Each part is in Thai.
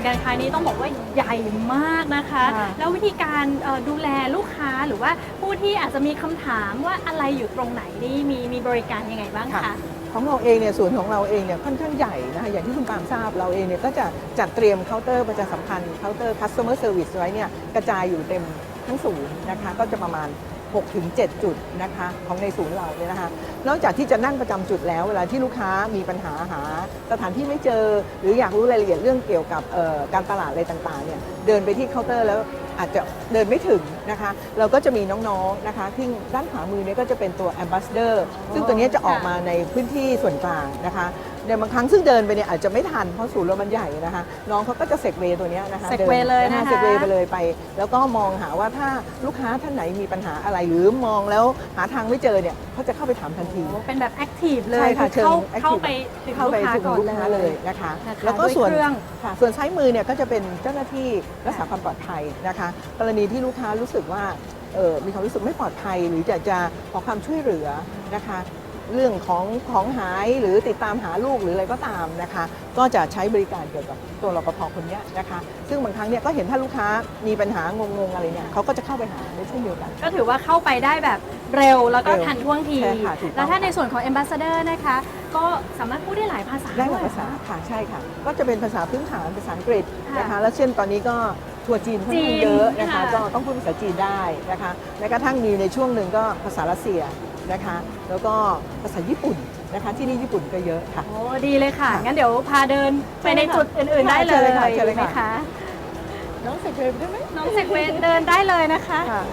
นย์การค้านี้ต้องบอกว่าใหญ่มากนะคะ ค่ะแล้ววิธีการเอ่อดูแลลูกค้าหรือว่าผู้ที่อาจจะมีคำถามว่าอะไรอยู่ตรงไหนนี่มีมีบริการยังไงบ้างคะค่ะของเราเองเนี่ยศูนย์ของเราเองเนี่ยค่อนข้างใหญ่นะคะอย่างที่คุณปาล์มทราบเราเองเนี่ยก็จะจัดเตรียมเคาน์เตอร์ประชาสัมพันธ์เคาน์เตอร์ customer service ไว้เนี่ยกระจายอยู่เต็มทั้งศูนย์นะคะก็จะประมาณ 6ถึง7จุดนะคะของในศูนย์เราเนี่ยนะคะ นอกจากที่จะนั่งประจำจุดแล้วเวลาที่ลูกค้ามีปัญหาหา สถานที่ไม่เจอ หรืออยากรู้รายละเอียดเรื่องเกี่ยวกับการตลาดอะไรต่างๆเนี่ยเดินไปที่เคาน์เตอร์แล้วอาจจะเดินไม่ถึงนะคะ เราก็จะมีน้องๆนะคะ ที่ด้านขวามือเนี่ยก็จะเป็นตัว ambassador ซึ่งตัวนี้จะออกมาในพื้นที่ส่วนกลางนะคะ ในบางครั้งซึ่งเดินไปเนี่ยอาจจะไม่ทันเพราะศูนย์เรามันใหญ่นะคะน้องเขาก็จะเซกเวย์ตัวเนี้ยนะคะ Segway ดิเลยนะคะ เซกเวย์ไปเลยไป แล้วก็มองหาว่าถ้าลูกค้าท่านไหนมีปัญหาอะไรหรือมองแล้วหาทางไม่เจอเนี่ยเขาจะเข้าไปถามทันที โอ้เป็นแบบแอคทีฟเลยใช่ค่ะอเข้าเชิง active เข้าไปถึงเข้าลูกไปค้าถึงก่อนลูกค้าเลยนะคะ นะคะแล้วก็ด้วยส่วนเครื่องค่ะส่วนซ้ายมือเนี่ยก็จะเป็นเจ้าหน้าที่รักษาความปลอดภัยนะคะ กรณีที่ลูกค้ารู้สึกว่าเอ่อมีความรู้สึกไม่ปลอดภัย หรืออยากจะขอความช่วยเหลือนะคะ เรื่องของของหายหรือติดตามหาลูกหรืออะไรก็ตามนะคะ ก็จะใช้บริการเกี่ยวกับตัวรปภคนเนี้ยนะคะ ซึ่งบางครั้งเนี่ยก็เห็นถ้าลูกค้ามีปัญหางงๆอะไรเนี่ยเขาก็จะเข้าไปหาได้เช่นเดียวกัน ก็ถือว่าเข้าไปได้แบบเร็วแล้วก็เร็วทันท่วงทีใช่ค่ะถูกต้องแล้วถ้าในส่วนของ Ambassador นะคะ ก็สามารถพูดได้หลายภาษาได้หลายวยภาษาค่ะใช่ค่ะ ก็จะเป็นภาษาพื้นฐานภาษาอังกฤษค่ะนะคะ แล้วเช่นตอนนี้ก็ทัวร์จีนค่อนข้างจีนเยอะนะคะค่ะก็ต้องพูดภาษาจีนได้นะคะแม้กระทั่งมีในช่วงหนึ่งก็ภาษารัสเซีย นะคะ แล้วก็ภาษาญี่ปุ่นนะคะที่นี่ญี่ปุ่นก็เยอะค่ะ โอ้ดีเลยค่ะค่ะงั้นเดี๋ยวพาเดินไปในใช่ค่ะจุดอื่นๆได้เลเชิญยเลยค่ะเชิญเลยไหมค่ะคะน้องเซกเรได้ไหมน้องเซกเวนเดินได้เลยนะคะค่ะ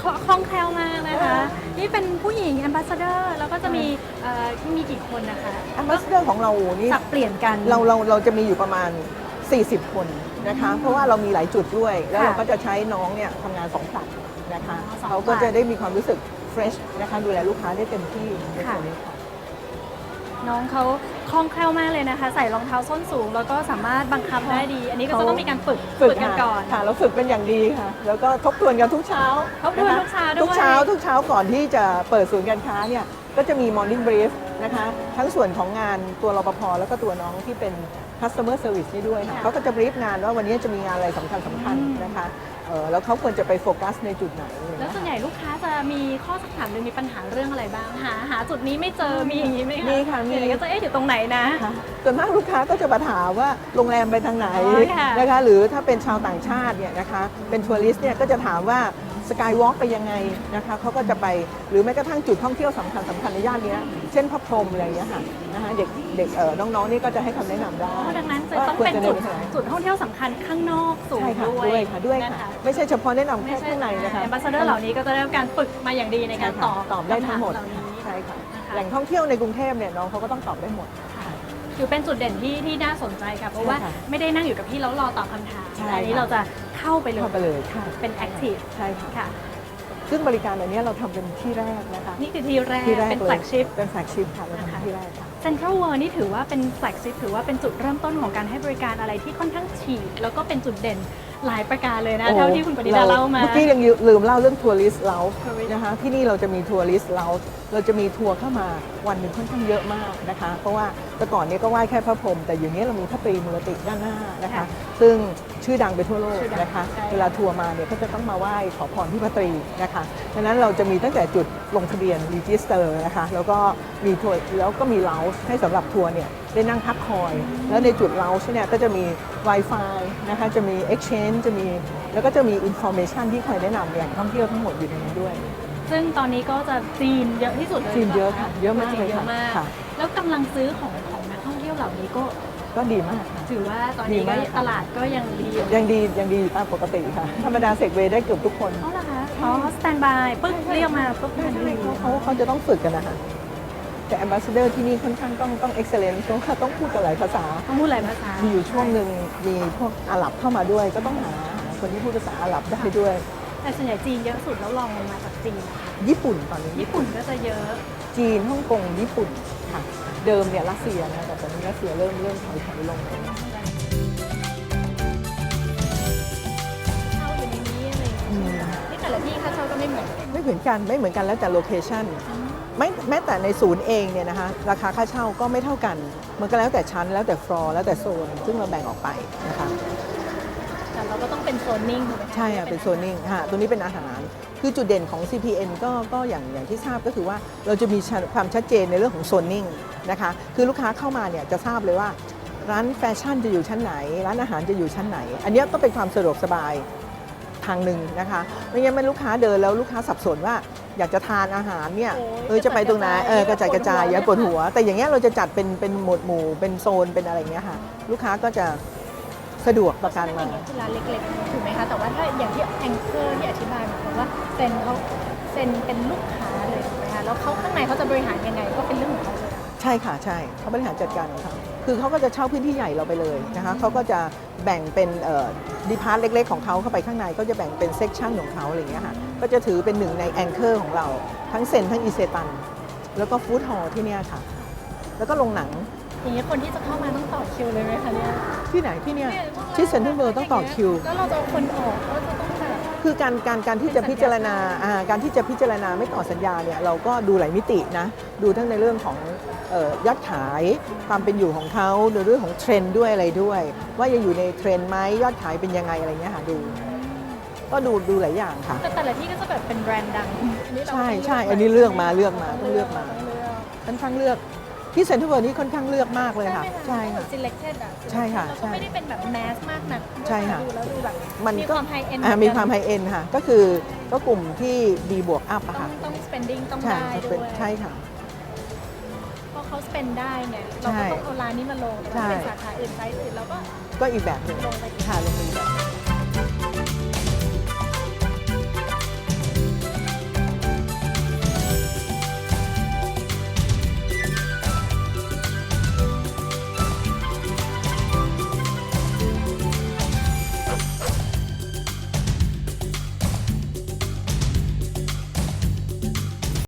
คคล่องแคล่วมากนะคะเออนี่เป็นผู้หญิง Ambassador แล้วก็จะมีเอ่อที่มีกี่คนนะคะแอมบาสเดอร์ของเรานี่สับเปลี่ยนกันเราเราเราจะมีอยู่ประมาณ 40 คนนะคะ เพราะว่าเรามีหลายจุดด้วย แล้วค่ะเราก็จะใช้น้องเนี่ยทำงานสองผลัดนะคะอ๋อสองเขาก็ผลัดจะได้มีความรู้สึก เฟรชนะคะดูแลลูกค้าได้เต็มที่ในค่ะส่วนนี้ค่ะ น้องเขาคล่องแคล่วมากเลยนะคะ ใส่รองเท้าส้นสูง แล้วก็สามารถบังคับได้ดี อันนี้ก็จะต้องมีการฝึกฝึกกันค่ะก่อน ค่ะเราฝึกเป็นอย่างดีค่ะ แล้วก็ทบทวนกันทุกเช้าทบทวนะคะทุกเช้าด้วย ทุกเช้าทุกเช้าก่อนที่จะเปิดศูนย์การค้าเนี่ยก็จะมี morning brief นะคะทั้งส่วนของงานตัวรปภแล้วก็ตัวน้องที่เป็น customer service นี่ด้วยค่ะค่ะ เขาก็จะ brief งานว่าวันนี้จะมีงานอะไรสำคัญสำคัญอืมนะคะ เอ่อแล้วเขาควรจะไปโฟกัสในจุดไหนแล้วส่วนใหญ่ลูกค้าจะมีข้อสักถามหรือมีปัญหาเรื่องอะไรบ้างหาหาจุดนี้ไม่เจอมีอย่างนี้ไหมคะมีค่ะมี เดี๋ยวก็จะเอ๊ะอยู่ตรงไหนนะ ค่ะส่วนมากลูกค้าก็จะมาถามว่าโรงแรมไปทางไหนอ๋อค่ะนะคะ หรือถ้าเป็นชาวต่างชาติเนี่ยนะคะเป็นทัวริสต์เนี่ยก็จะถามว่าส กายวอล์กไปยังไงนะคะเขาก็จะไปหรือแม้กระทั่งจุดท่องเที่ยวสำคัญสำคัญในย่านเนี้ยเช่นพระพรหมอะไรอย่างเงี้ยค่ะนะคะเด็กเด็กเอ่อน้องๆนี่ก็จะให้คำแนะนำได้เพราะดังนั้นจะว่าต้องควรเป็นจะจุดดิไปทางไหน จุดท่องเที่ยวสำคัญข้างนอกสูงใช่ค่ะด้วยด้วยค่ะด้วยค่ะนไม่ใช่เฉพาะแนะนำแค่ไม่ใช่ข้างในนะคะ แอมบาสเดอร์เหล่านี้ก็จะได้รับการฝึกมาอย่างดีในการใช่ตค่ะอบตอบได้ทั้งหมดคำถาเหล่านี้ ใช่ค่ะนะคะ แหล่งท่องเที่ยวในกรุงเทพเนี่ยน้องเขาก็ต้องตอบได้หมด ถือเป็นจุดเด่นที่ที่น่าสนใจค่ะเพราะว่าใช่ค่ะไม่ได้นั่งอยู่กับที่แล้วรอตอบคำถามใช่แต่อันนี้ค่ะเราจะเข้าไปเลยเข้าไปเลยค่ะเป็นแอคทีฟใช่ค่ะ ค่ะ ซึ่งบริการอันเนี้ยเราทำเป็นที่แรกนะคะนี่คือที่แรกที่แรกเป็น เลยแฟลกชิพเป็นแฟลกชิพค่ะเรานะคะทำที่แรกค่ะ เซ็นทรัลเวิร์นี่ถือว่าเป็นแฟลกชิพถือว่าเป็นจุดเริ่มต้นของการให้บริการอะไรที่ค่อนข้างฉีกแล้วก็เป็นจุดเด่นหลายประการเลยนะ เท่าที่คุณปณิดาเล่ามา เมื่อกี้ยังลืมเล่าเรื่องทัวริสต์เรา Tourist นะคะ ที่นี่เราจะมีทัวริสต์เรา เราจะมีทัวร์เข้ามาวันหนึ่งค่อนข้างเยอะมากนะคะ เพราะว่าแต่ก่อนเนี้ก็ไหว้แค่พระพรหมแต่อยู่นี้เรามีพระตรีมูรติด้านหน้านะคะค่ะซึ่ง ชื่อดังไปทั่วโลกชื่อดังนะคะใช่เวลาทัวร์มาเนี่ยก็จะต้องมาไหว้ขอพรที่พระตรีนะคะดังนั้นเราจะมีตั้งแต่จุดลงทะเบียนรีจิสเตอร์นะคะแล้วก็มีทัวร์แล้วก็มีเลาส์ให้สำหรับทัวร์เนี่ยได้นั่งพักคอย แล้วในจุดเลาส์เนี่ยก็จะมี Wi-Fi นะคะจะมี Exchange จะมีแล้วก็จะมี Information ที่คอยแนะนำแหล่งท่องเที่ยวทั้งหมดอยู่ในนั้นด้วยซึ่งตอนนี้ก็จะจีนเยอะที่สุดเลยจีนเยอะหรืปค่ะล่าเยอะมากจีนเลยเยค่ะอะมากค่ะ แล้วกำลังซื้อของของนักท่องเที่ยวเหล่านี้ก็ ก็ดีมากค่ะ ถือว่าตอนดีนี้ก็มากค่ะตลาดก็ยังดีอยู่ยังดียังดีอยู่ตามปกติค่ะ ธรรมดาเซกเวย์ได้เกือบทุกคนอ๋อเหรอคะอ๋อสแตนบายปึ๊บเรียกมาปึ๊บทันทีเขาเขาเขาจะต้องฝึกกันนะคะแต่ Ambassador ที่นี่ค่อนข้างต้องต้อง excellent เพราะว่าต้องพูดกันหลายภาษา ต้องพูดหลายภาษามีอยู่ช่วงหนึ่งมีพวกอาหรับเข้ามาด้วย ก็ต้องหาหาคนที่พูดภาษาอาหรับได้ด้วย แต่ส่วนใหญ่จีนเยอะสุดแล้วลองลงมาจากจีนนะคะญี่ปุ่นตอนนี้ญี่ปุ่นก็จะเยอะ จีนฮ่องกงญี่ปุ่นค่ะ เดิมเนี่ยรัสเซียนะแต่ตอนนี้รัสเซียเริ่มเริ่มถอยถอยลงแล้วเช่าอยู่ในนี้อะไรอย่างเงี้ยอืมนี่แต่ละที่ค่าเช่าก็ไม่เหมือนกันไม่เหมือนกันไม่เหมือนกันแล้วแต่โลเคชันอ๋อไม่แม้แต่ในศูนย์เองเนี่ยนะคะราคาค่าเช่าก็ไม่เท่ากัน มันก็แล้วแต่ชั้นแล้วแต่ฟลอร์แล้วแต่โซน ซึ่งเราแบ่งออกไปนะคะ แต่เราก็ต้องเป็นโซนนิ่งถูกไหมคะใช่ค่ะเป็นโซนนิ่งค่ะตัวนี้เป็นอาหารคือจุดเด่นของ CPN ก็ก็อย่างอย่างที่ทราบก็คือว่าเราจะมีชัดความชัดเจนในเรื่องของโซนนิ่งนะคะคือลูกค้าเข้ามาเนี่ยจะทราบเลยว่า ร้านแฟชั่นจะอยู่ชั้นไหน ร้านอาหารจะอยู่ชั้นไหน อันเนี้ยก็เป็นความสะดวกสบายทางหนึ่งนะคะไม่งั้นเป็นลูกค้าเดินแล้วลูกค้าสับสนว่าอยากจะทานอาหารเนี่ยโอ้ยเออจะไปตรงไหนเออกระจายกระจายอย่าปวดหัว แต่อย่างเงี้ยเราจะจัดเป็นเป็นหมวดหมู่เป็นโซนเป็นอะไรเงี้ยค่ะ ลูกค้าก็จะ สะดวกประกันอย่ามางเงี้ยคือร้านเล็กๆถูกไหมคะแต่ว่าถ้าอย่างที่แองเกอร์ที่อธิบายมาบอกว่าเซ็นเขาเซ็นเป็นลูกค้าเลยถูกไหมคะแล้วเขาข้างในเขาจะบริหารยังไงก็เป็นเรื่องของเขาเลยใช่ค่ะใช่เขาบริหารจัดการของเขาคือเขาก็จะเช่าพื้นที่ใหญ่เราไปเลยนะคะเขาก็จะแบ่งเป็นดีพาร์ตเล็ก ๆ ของเขาเข้าไปข้างในก็จะแบ่งเป็นเซกชันของเขาอะไรอย่างเงี้ยค่ะก็จะถือเป็นหนึ่งในแองเกอร์ของเรา ทั้งเซนทั้งอีเซตัน แล้วก็ฟู้ดฮอลล์ที่เนี่ยค่ะ แล้วก็โรงหนัง อย่างนี้ยคนที่จะเข้ามาต้องต่อคิวเลยไหมคะเนี่ยที่ไหนที่เนี่ยเนี่ยพวกราที่เซ็นทรัลเวิลด์ต้องต่อคิว แล้วเราจะเอาคนออกก็จะต้องแบบ คือการการการที่จะพิจารณาอ่าการที่จะพิจารณาไม่ต่อสัญญาเนี่ยเราก็ดูหลายมิตินะ ดูทั้งในเรื่องของเอ่อยอดขายความเป็นอยู่ของเขาในเรื่องของเทรนด์ด้วยอะไรด้วย ว่ายังอยู่ในเทรนด์ไหมยอดขายเป็นยังไงอะไรเงี้ยค่ะดู ก็ดูดูหลายอย่างค่ะ แต่แต่ละที่ก็จะแบบเป็นแบรนด์ดังอันนี้เราใช่ต้องใช่ไว้อันนี้เลือกมาเลือกมาต้องเลือกมาต้องเลือกค่อนข้างเลือก ที่เซ็นทรัลเวิลด์นี่ค่อนข้างเลือกมากเลยค่ะ ใช่ใช่ไหมค่ะ selected อะใช่ค่ะแล้วใช่ก็ไม่ได้เป็นแบบแมสมากนักใช่ค่ะ ดูแล้วดูแบบมันมีก็ความไฮเอ็นอ่ามีความไฮเอ็นค่ะ ก็คือก็กลุ่มที่ D บวกอัพอะต้องค่ะต้อง spending ต้องใช่ได้เป็ด้นวยใช่ค่ะ เพราะเขา spend ได้เนี่ยเราใช่ก็ต้องเอาร้านนี้มาลงแต่ใช่ถ้าเป็นสาขาอื่นไซส์อื่นเราก็ก็อีกแบบหนึ่งลงไปค่ะลงไปอีกแบบ